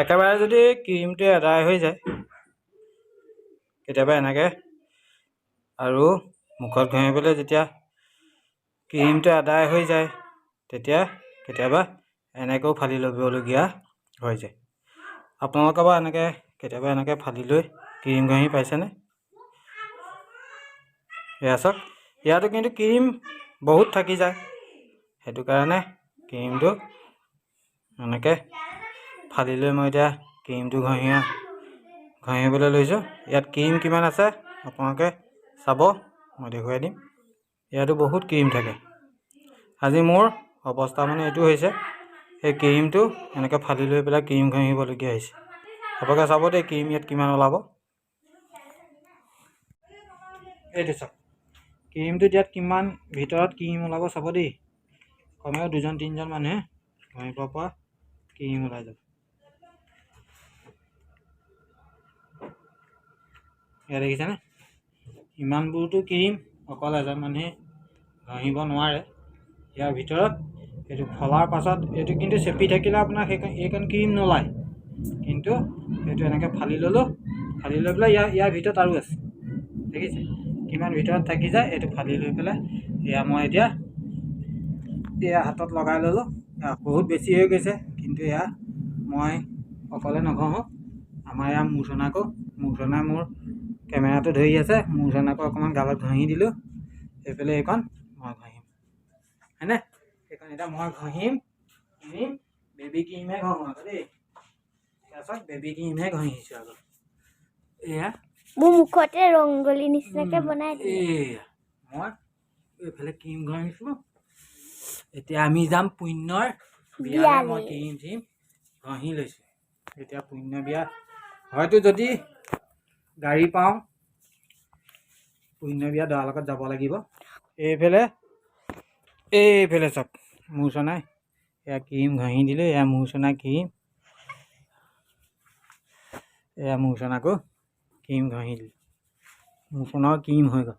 একেবাৰে যদি ক্ৰীমটো এদাই হৈ যায় কেতিয়াবা এনেকৈ। আৰু মুখত ঘঁহিবলৈ যেতিয়া ক্ৰীমটো আদায় হৈ যায় তেতিয়া কেতিয়াবা এনেকৈও ফালি ল'বলগীয়া হৈ যায়। আপোনালোকৰ বাৰু এনেকৈ কেতিয়াবা এনেকৈ ফালি লৈ ক্ৰীম ঘঁহি পাইছেনে? এয়া চাওক ইয়াতো কিন্তু ক্ৰীম বহুত থাকি যায়। সেইটো কাৰণে ক্ৰীমটো এনেকৈ ফালি লৈ মই এতিয়া ক্ৰীমটো ঘঁহি ঘঁহিবলৈ লৈছোঁ। ইয়াত ক্ৰীম কিমান আছে আপোনালোকে চাব মই দেখুৱাই দিম। ইয়াতো বহুত ক্ৰীম থাকে। আজি মোৰ অৱস্থা মানে এইটো হৈছে এই ক্ৰীমটো এনেকৈ ফালি লৈ পেলাই ক্ৰীম ঘঁহিবলগীয়া হৈছে। আপোনালোকে চাব দেই ক্ৰীম ইয়াত কিমান ওলাব। এইটো চাওক ক্ৰীমটোত ইয়াত কিমান ভিতৰত ক্ৰীম ওলাব চাব দেই। কমেও দুজন তিনিজন মানুহে ঘঁহিব পৰা ক্ৰীম ওলাই যাব। ইয়াত দেখিছেনে? ইমানবোৰতো ক্ৰীম অকল এজন মানুহে ঘঁহিব নোৱাৰে। ইয়াৰ ভিতৰত এইটো ফলাৰ পাছত এইটো কিন্তু চেপি থাকিলে আপোনাৰ সেইকণ এইকণ ক্ৰীম নোলায়। কিন্তু সেইটো এনেকৈ ফালি ল'লোঁ ফালি লৈ পেলাই ইয়াৰ ইয়াৰ ভিতৰত আৰু আছে। দেখিছে? কিমান ভিতৰত থাকি যায় এইটো ফালি লৈ পেলাই এয়া মই এতিয়া এয়া হাতত লগাই ল'লোঁ। বহুত বেছি হৈ গৈছে কিন্তু এয়া মই অকলে নঘঁহোঁ। আমাৰ এয়া মূৰ্ছনাকো মূৰ্ছনাই মোৰ কেমেৰাটো ধৰি আছে মূৰ্ছনাকো অকণমান গালত ঘঁহি দিলোঁ। এইফালে এইকণ মই ঘঁহিম। হয়নে এইকণ এতিয়া মই ঘঁহিম ক্ৰীম বেবী ক্ৰীমহে ঘঁহোঁ আকৌ দেই। তাৰপাছত বেবী ক্ৰীমহে ঘঁহিছোঁ আকৌ। এয়া। মোৰ মুখতে ৰংগলী নিচিনাকে বনাই এয়া। মই এইফালে ক্ৰীম ঘঁহিছোঁ এতিয়া আমি যাম পুণ্যৰ বিয়ালৈ মই। ক্ৰীম চিম ঘঁহি লৈছোঁ। এতিয়া পুণ্য বিয়া হয়তো যদি গাড়ী পাওঁ। পুণ্য বিয়া দৰাৰ লগত যাব লাগিব। এইফালে এইফালে চাওক চনাই এয়া ক্ৰীম ঘঁহি দিলে, এয়া মূৰ্ছনা ক্ৰীম। এয়া মূৰ্ছনাকো ক্ৰীম ঘঁহি দিলোঁ। মূৰ্ছনাও ক্ৰীম হৈ গ'ল।